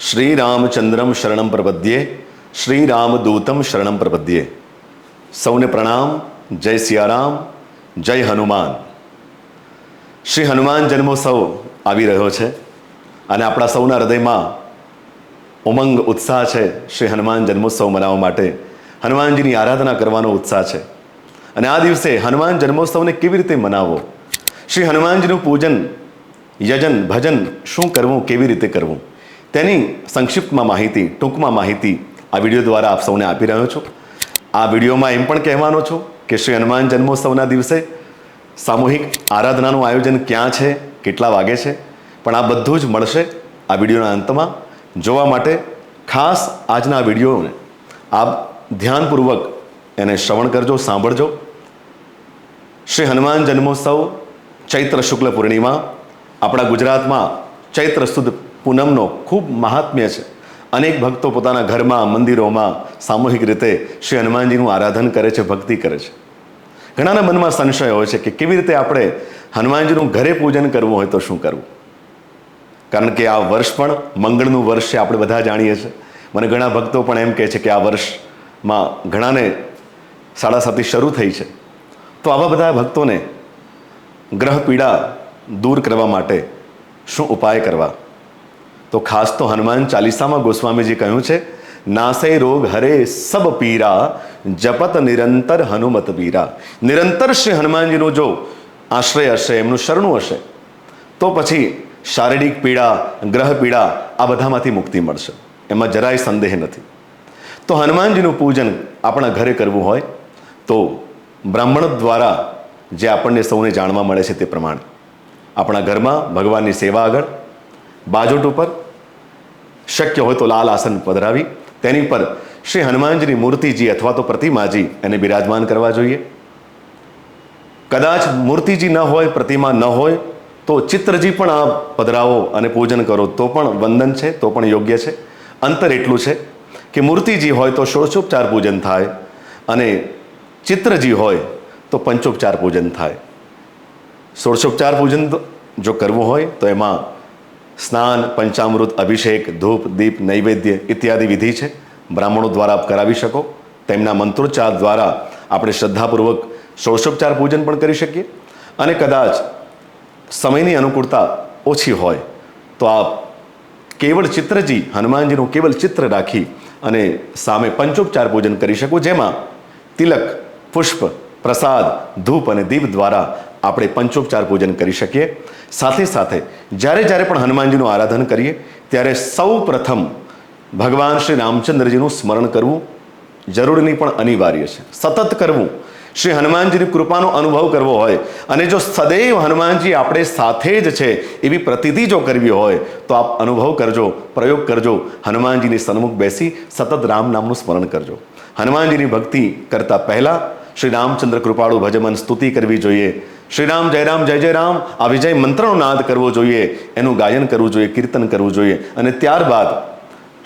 શ્રીરામચંદ્રમ શરણમ પ્રપદ્યે શ્રીરામદૂતમ શરણમ પ્રપદ્યે સૌને પ્રણામ જય સિયારામ જય હનુમાન શ્રી હનુમાન જન્મોત્સવ આવી રહ્યો છે અને આપણા સૌના હૃદયમાં ઉમંગ, ઉત્સાહ છે શ્રી હનુમાન જન્મોત્સવ મનાવવા માટે. હનુમાનજીની આરાધના કરવાનો ઉત્સાહ છે અને આ દિવસે હનુમાન જન્મોત્સવને કેવી રીતે મનાવવો? શ્રી હનુમાનજીનું પૂજન, યજન, ભજન શું કરવું, કેવી રીતે કરવું? તેની સંક્ષિપ્તમાં માહિતી, ટૂંકમાં માહિતી આ વીડિયો દ્વારા આપ સૌને આપી રહ્યો છું. આ વિડીયોમાં એમ પણ કહેવાનો છું કે શ્રી હનુમાન જન્મોત્સવના દિવસે સામૂહિક આરાધનાનું આયોજન ક્યાં છે, કેટલા વાગે છે, પણ આ બધું જ મળશે આ વિડીયોના અંતમાં. જોવા માટે ખાસ આજના વિડીયોને આપ ધ્યાનપૂર્વક એને શ્રવણ કરજો, સાંભળજો. શ્રી હનુમાન જન્મોત્સવ ચૈત્ર શુક્લ પૂર્ણિમા આપણા ગુજરાતમાં ચૈત્ર સુદ પૂનમનો ખૂબ મહાત્મ્ય છે. અનેક ભક્તો પોતાના ઘરમાં, મંદિરોમાં સામૂહિક રીતે શ્રી હનુમાનજીનું આરાધન કરે છે, ભક્તિ કરે છે. ઘણાના મનમાં સંશય હોય છે કે કેવી રીતે આપણે હનુમાનજીનું ઘરે પૂજન કરવું હોય તો શું કરવું? કારણ કે આ વર્ષ પણ મંગળનું વર્ષ છે, આપણે બધા જાણીએ છીએ. મને ઘણા ભક્તો પણ એમ કહે છે કે આ વર્ષમાં ઘણાને સાડા સાતી શરૂ થઈ છે. તો આવા બધા ભક્તોને ગ્રહ પીડા દૂર કરવા માટે શું ઉપાય કરવા? તો ખાસ તો હનુમાન ચાલીસામાં ગોસ્વામીજી કહ્યું છે નાસે રોગ હરે સબ પીરા, જપત નિરંતર હનુમત પીરા. નિરંતર શ્રી હનુમાનજીનું જો આશ્રય હશે, એમનું શરણું હશે, તો પછી શારીરિક પીડા, ગ્રહ પીડા આ બધામાંથી મુક્તિ મળશે. એમાં જરાય સંદેહ નથી. તો હનુમાનજીનું પૂજન આપણા ઘરે કરવું હોય, તો બ્રાહ્મણ દ્વારા જે આપણને સૌને જાણવા મળે છે તે પ્રમાણે. આપણા ઘરમાં ભગવાનની સેવા આગળ બાજોટ ઉપર શક્ય હોય તો લાલ આસન પધરાવી, તેની પર શ્રી હનુમાનજીની મૂર્તિજી અથવા તો પ્રતિમાજી એને બિરાજમાન કરવા જોઈએ. કદાચ મૂર્તિજી ન હોય, પ્રતિમા ન હોય, તો ચિત્રજી પણ આ પધરાવો અને પૂજન કરો. તો પણ વંદન છે, તો પણ યોગ્ય છે. અંતર એટલું છે કે મૂર્તિજી હોય તો ષોડશોપચાર પૂજન થાય અને ચિત્રજી હોય તો પંચોપચાર પૂજન થાય. ષોડશોપચાર પૂજન જો કરવું હોય, તો એમાં સ્નાન, પંચામૃત, અભિષેક, ધૂપ, દીપ, નૈવેદ્ય ઇત્યાદિ વિધિ છે. બ્રાહ્મણો દ્વારા આપ કરાવી શકો. તેમના મંત્રોચ્ચાર દ્વારા આપણે શ્રદ્ધાપૂર્વક ષોડશોપચાર પૂજન પણ કરી શકીએ. અને કદાચ સમયની અનુકૂળતા ઓછી હોય, તો આપ કેવળ ચિત્રજી હનુમાનજીનું કેવળ ચિત્ર રાખી અને સામે પંચોપચાર પૂજન કરી શકો. જેમાં તિલક, પુષ્પ, પ્રસાદ, ધૂપ અને દીપ દ્વારા આપણે પંચોપચાર પૂજન કરી શકીએ. સાથે સાથે જ્યારે જ્યારે પણ હનુમાનજીનું આરાધન કરીએ, ત્યારે સૌ પ્રથમ ભગવાન શ્રી રામચંદ્રજીનું સ્મરણ કરવું જરૂરી પણ અનિવાર્ય છે. સતત કરવું. શ્રી હનુમાનજીની કૃપાનો અનુભવ કરવો હોય અને જો સદૈવ હનુમાનજી આપણે સાથે જ છે એવી પ્રતિતિ જો કરવી હોય, તો આપ અનુભવ કરજો, પ્રયોગ કરજો, હનુમાનજીની સન્મુખ બેસી સતત રામ નામનું સ્મરણ કરજો. હનુમાનજીની ભક્તિ કરતા પહેલાં શ્રી રામચંદ્ર કૃપાળુ ભજમન સ્તુતિ કરવી જોઈએ. શ્રી રામ જય રામ, જય જય રામ. આ વિજય મંત્રનો નાદ કરવો જોઈએ, એનું ગાયન કરવું જોઈએ, કીર્તન કરવું જોઈએ. અને ત્યારબાદ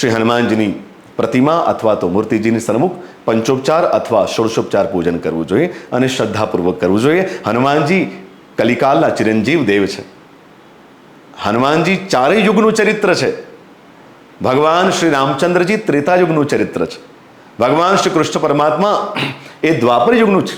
શ્રી હનુમાનજીની પ્રતિમા અથવા તો મૂર્તિજીની સન્મુખ પંચોપચાર અથવા ષોડશોપચાર પૂજન કરવું જોઈએ અને શ્રદ્ધાપૂર્વક કરવું જોઈએ. હનુમાનજી કલિકાલના ચિરંજીવ દેવ છે. હનુમાનજી ચારેય યુગનું ચરિત્ર છે. ભગવાન શ્રી રામચંદ્રજી ત્રેતા યુગનું ચરિત્ર છે. ભગવાન શ્રી કૃષ્ણ પરમાત્મા એ દ્વાપર યુગનું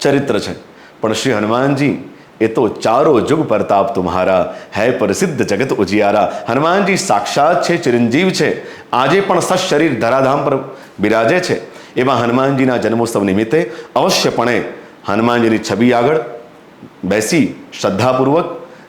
ચરિત્ર છે. પણ શ્રી હનુમાનજી, એ તો ચારો જુગ પ્રતાપ તુમ્હારા હૈ પ્રસિદ્ધ જગત ઉજિયારા. હનુમાનજી સાક્ષાત છે, ચિરંજીવ છે. આજે પણ સશરીર ધરાધામ પર બિરાજે છે. એમાં હનુમાનજીના જન્મોત્સવ નિમિત્તે અવશ્યપણે હનુમાનજીની છબી આગળ બેસી શ્રદ્ધાપૂર્વક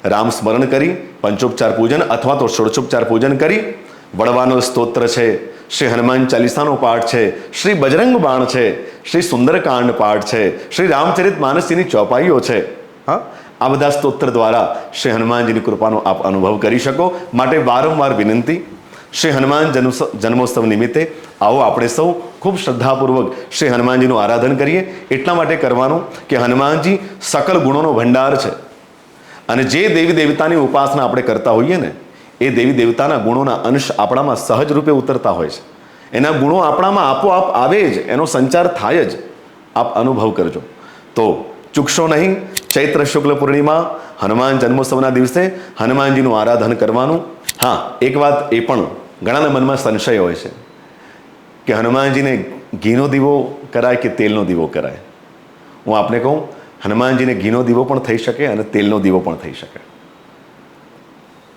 રામ સ્મરણ કરી, પંચોપચાર પૂજન અથવા તો ષોડશોપચાર પૂજન કરી. વડવાનો સ્તોત્ર છે. શ્રી હનુમાન ચાલીસાનો પાઠ છે. શ્રી બજરંગ બાણ છે. શ્રી સુંદરકાંડ પાઠ છે. શ્રી રામચરિત માનસજીની ચોપાઈઓ છે. હા? આ બધા સ્તોત્ર દ્વારા શ્રી હનુમાનજીની કૃપાનો આપ અનુભવ કરી શકો. માટે વારંવાર વિનંતી. શ્રી હનુમાન જન્મોત્સવ નિમિત્તે આવો આપણે સૌ ખૂબ શ્રદ્ધાપૂર્વક શ્રી હનુમાનજીનું આરાધન કરીએ. એટલા માટે કરવાનું કે હનુમાનજી સકલ ગુણોનો ભંડાર છે. અને જે દેવી દેવતાની ઉપાસના આપણે કરતા હોઈએ ને એ દેવી દેવતાના ગુણોના અંશ આપણામાં સહજ રૂપે ઉતરતા હોય છે. એના ગુણો આપણામાં આપોઆપ આવે જ, એનો સંચાર થાય જ. આપ અનુભવ કરજો. તો ચૂકશો નહીં. ચૈત્ર શુક્લ પૂર્ણિમા, હનુમાન જન્મોત્સવના દિવસે હનુમાનજીનું આરાધન કરવાનું. હા, એક વાત એ પણ ઘણાના મનમાં સંશય હોય છે કે હનુમાનજીને ઘીનો દીવો કરાય કે તેલનો દીવો કરાય? હું આપને કહું, હનુમાનજીને ઘીનો દીવો પણ થઈ શકે અને તેલનો દીવો પણ થઈ શકે.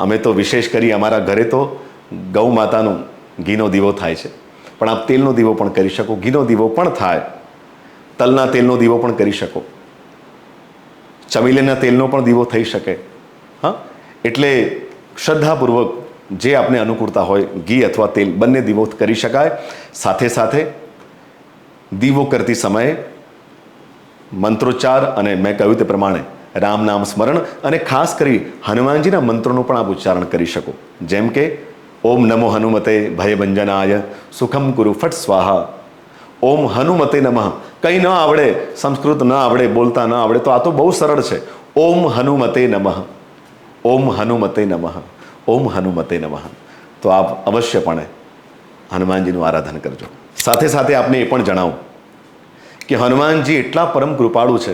અમે તો વિશેષ કરી અમારા ઘરે તો ગૌ માતાનું ઘીનો દીવો થાય છે. પણ આપ તેલનો દીવો પણ કરી શકો, ઘીનો દીવો પણ થાય. તલના તેલનો દીવો પણ કરી શકો. ચમેલીના તેલનો પણ દીવો થઈ શકે. હા? એટલે શ્રદ્ધાપૂર્વક જે આપને અનુકૂળતા હોય, ઘી અથવા તેલ બંને દીવો કરી શકાય. સાથે સાથે દીવો કરતી સમયે મંત્રોચ્ચાર અને મેં કહ્યું તે પ્રમાણે રામ નામ સ્મરણ અને ખાસ કરી હનુમાનજીના મંત્રોનું પણ આપ ઉચ્ચારણ કરી શકો. જેમ કે ઓમ નમો હનુમતે ભય ભંજનાય સુખમ કુરુ ફટ સ્વાહા. ઓમ હનુમતે નમઃ. કંઈ ન આવડે, સંસ્કૃત ન આવડે, બોલતા ન આવડે, તો આ તો બહુ સરળ છે. ઓમ હનુમતે નમઃ. ઓમ હનુમતે નમઃ. ઓમ હનુમતે નમઃ. તો આપ અવશ્યપણે હનુમાનજીનું આરાધન કરજો. સાથે સાથે આપને એ પણ જણાવું કે હનુમાનજી એટલા પરમ કૃપાળુ છે.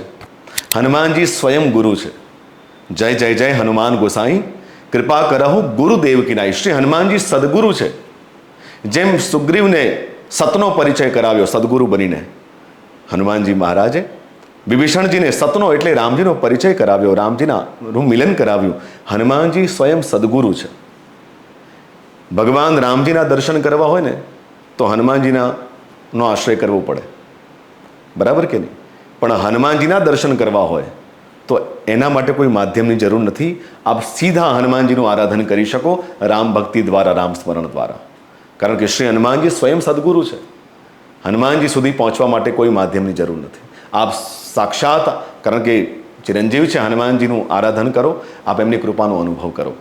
હનુમાનજી સ્વયં ગુરુ છે. જય જય જય હનુમાન ગોસાઈ. કૃપા કરહુ ગુરુદેવ કિનાઈ શ્રી હનુમાનજી સદગુરુ છે. જેમ સુગ્રીવને સતનો પરિચય કરાવ્યો, સદગુરુ બનીને. હનુમાનજી મહારાજે વિભીષણજીને સતનો એટલે રામજીનો પરિચય કરાવ્યો, રામજીના નું મિલન કરાવ્યું. હનુમાનજી સ્વયં સદગુરુ છે. ભગવાન રામજીના દર્શન કરવા હોય ને, તો હનુમાનજીના નો આશ્રય કરવો પડે. બરાબર કે નહીં? પણ હનુમાનજીના દર્શન કરવા હોય તો એના માટે કોઈ માધ્યમની જરૂર નથી. આપ સીધા હનુમાનજીનું આરાધન કરી શકો, રામ ભક્તિ દ્વારા, રામ સ્મરણ દ્વારા. કારણ કે શ્રી હનુમાનજી સ્વયં સદગુરુ છે. હનુમાનજી સુધી પહોંચવા માટે કોઈ માધ્યમની જરૂર નથી. આપ સાક્ષાત, કારણ કે ચિરંજીવ છે, હનુમાનજીનું આરાધન કરો, આપ એમની કૃપાનો અનુભવ કરો.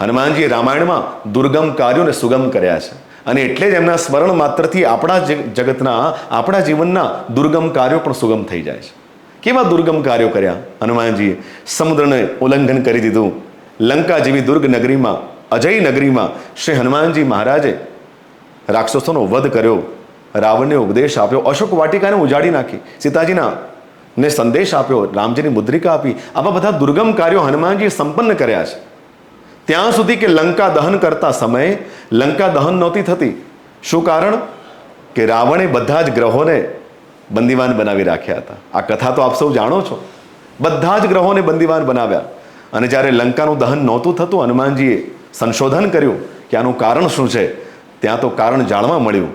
હનુમાનજીએ રામાયણમાં દુર્ગમ કાર્યોને સુગમ કર્યા છે. અને એટલે જ એમના સ્મરણ માત્રથી આપણા જગતના, આપણા જીવનના દુર્ગમ કાર્યો પણ સુગમ થઈ જાય છે. કેવા દુર્ગમ કાર્યો કર્યા? હનુમાનજીએ સમુદ્રને ઉલ્લંઘન કરી દીધું. લંકા જેવી દુર્ગ નગરીમાં, અજય નગરીમાં શ્રી હનુમાનજી મહારાજે રાક્ષસોનો વધ કર્યો. રાવણને ઉપદેશ આપ્યો. અશોક વાટિકાને ઉજાડી નાખી. સીતાજીના ને સંદેશ આપ્યો. રામજીની મુદ્રિકા આપી. આવા બધા દુર્ગમ કાર્યો હનુમાનજીએ સંપન્ન કર્યા છે. ત્યાં સુધી કે લંકા દહન કરતા સમયે, લંકા દહન નહોતી થતી. શું કારણ? કે રાવણે બધા જ ગ્રહોને બંદીવાન બનાવી રાખ્યા હતા. આ કથા તો આપ સૌ જાણો છો. બધા જ ગ્રહોને બંદીવાન બનાવ્યા. અને જ્યારે લંકાનું દહન નહોતું થતું, હનુમાનજીએ સંશોધન કર્યું કે આનું કારણ શું છે, ત્યાં તો કારણ જાણવા મળ્યું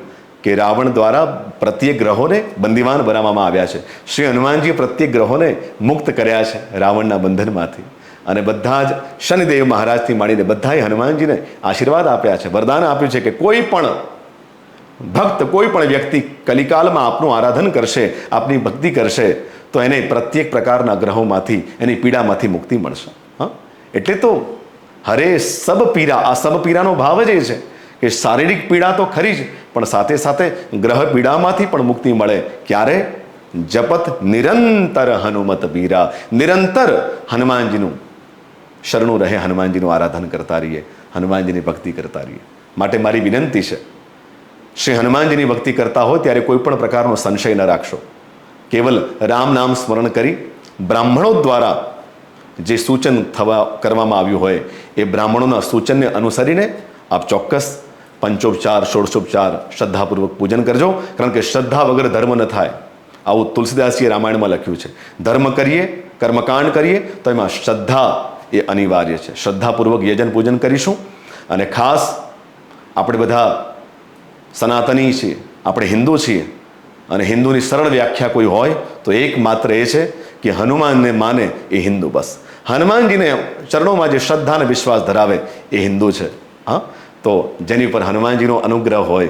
કે રાવણ દ્વારા પ્રત્યેક ગ્રહોને બંદીવાન બનાવવામાં આવ્યા છે. શ્રી હનુમાનજીએ પ્રત્યેક ગ્રહોને મુક્ત કર્યા છે રાવણના બંધનમાંથી. અને બધા જ શનિદેવ મહારાજથી માંડીને બધાએ હનુમાનજીને આશીર્વાદ આપ્યા છે. વરદાન આપ્યું છે કે કોઈ પણ ભક્ત કોઈ પણ વ્યક્તિ કલિકાલમાં આપનું આરાધન કરશે, આપની ભક્તિ કરશે, તો એને પ્રત્યેક પ્રકારના ગ્રહોમાંથી, એની પીડામાંથી મુક્તિ મળશે. હા? એટલે તો હરે સબ પીડા, આ સબ પીડાનો ભાવ જ એ છે કે શારીરિક પીડા તો ખરી જ, પણ સાથે સાથે ગ્રહ પીડામાંથી પણ મુક્તિ મળે. ક્યારે? જપત નિરંતર હનુમત પીરા. નિરંતર હનુમાનજીનું શરણું રહે, હનુમાનજીનું આરાધન કરતા રહીએ, હનુમાનજીની ભક્તિ કરતા રહીએ. માટે મારી વિનંતી છે શ્રી હનુમાનજીની ભક્તિ કરતા હો ત્યારે કોઈ પણ પ્રકારનો સંશય ન રાખશો. કેવલ રામ નામ સ્મરણ કરી બ્રાહ્મણો દ્વારા જે સૂચન થવા કરવામાં આવ્યું હોય એ બ્રાહ્મણોના સૂચનને અનુસરીને આપ ચોક્કસ પંચોપચાર, ષોડશોપચાર શ્રદ્ધાપૂર્વક પૂજન કરજો. કારણ કે શ્રદ્ધા વગર ધર્મ ન થાય. આવું તુલસીદાસજીએ રામાયણમાં લખ્યું છે. ધર્મ કરીએ, કર્મકાંડ કરીએ, તો એમાં શ્રદ્ધા એ અનિવાર્ય છે. શ્રદ્ધાપૂર્વક યજન પૂજન કરીશું. અને ખાસ આપણે બધા સનાતની છીએ, આપણે હિન્દુ છીએ. અને હિન્દુની સરળ વ્યાખ્યા કોઈ હોય તો એકમાત્ર એ છે કે હનુમાનને માને એ હિન્દુ બસ. હનુમાનજીને ચરણોમાં જે શ્રદ્ધા અને વિશ્વાસ ધરાવે એ હિન્દુ છે. હા? તો જેની પર હનુમાનજીનો અનુગ્રહ હોય,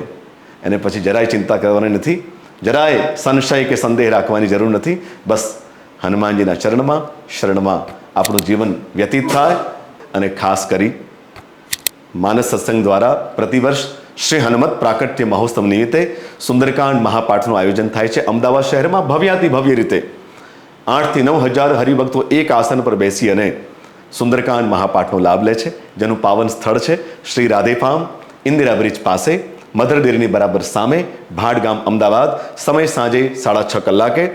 એને પછી જરાય ચિંતા કરવાની નથી. જરાય સંશય કે સંદેહ રાખવાની જરૂર નથી. બસ હનુમાનજીના ચરણમાં, શરણમાં આપણું જીવન વ્યતીત થાય અને ખાસ કરી માનસ સત્સંગ દ્વારા પ્રતિવર્ષ શ્રી હનુમત પ્રાકટ્ય મહોત્સવ નિમિત્તે સુંદરકાંડ મહાપાઠનું આયોજન થાય છે. અમદાવાદ શહેરમાં ભવ્યાતિ ભવ્ય રીતે આઠથી નવ હજાર હરિભક્તો એક આસન પર બેસી અને સુંદરકાંડ મહાપાઠનો લાભ લે છે. જેનું પાવન સ્થળ છે શ્રી રાધે ફાર્મ, ઇન્દિરા બ્રિજ પાસે, મધર ડેરીની બરાબર સામે, ભાડ ગામ અમદાવાદ. સમય સાંજે સાડા છ કલાકે.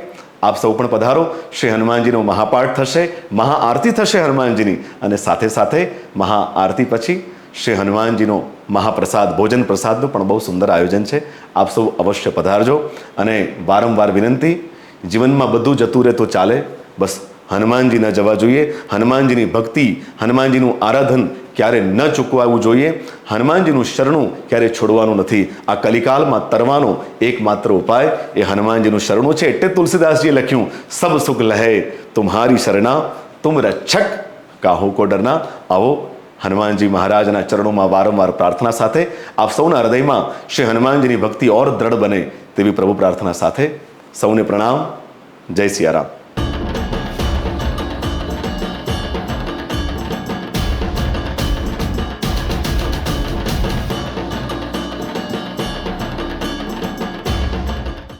આપ સૌ પણ પધારો. શ્રી હનુમાનજીનો મહાપાઠ થશે, મહાઆરતી થશે હનુમાનજીની અને સાથે સાથે મહાઆરતી પછી શ્રી હનુમાનજીનો મહાપ્રસાદ ભોજન પ્રસાદનું પણ બહુ સુંદર આયોજન છે. આપ સૌ અવશ્ય પધારજો અને વારંવાર વિનંતી, જીવનમાં બધું જતું રહે તો ચાલે. બસ હનુમાનજી ન જવા જોઈએ. હનુમાનજીની ભક્તિ, હનુમાનજીનું આરાધન ક્યારે ન ચૂકવાવું જોઈએ. હનુમાનજીનું શરણું ક્યારે છોડવાનું નથી. આ કલિકાલમાં તરવાનો એકમાત્ર ઉપાય એ હનુમાનજીનું શરણું છે. એટલે તુલસીદાસજીએ લખ્યું, સબ સુખ લહે, તુમ્હારી શરણા, તુમ રક્ષક, કાહો કો ડરના. આવો હનુમાનજી મહારાજના ચરણોમાં વારંવાર પ્રાર્થના સાથે આપ સૌના હૃદયમાં શ્રી હનુમાનજીની ભક્તિ ઓર દ્રઢ બને તેવી પ્રભુ પ્રાર્થના સાથે સૌને પ્રણામ. જય સિયારામ.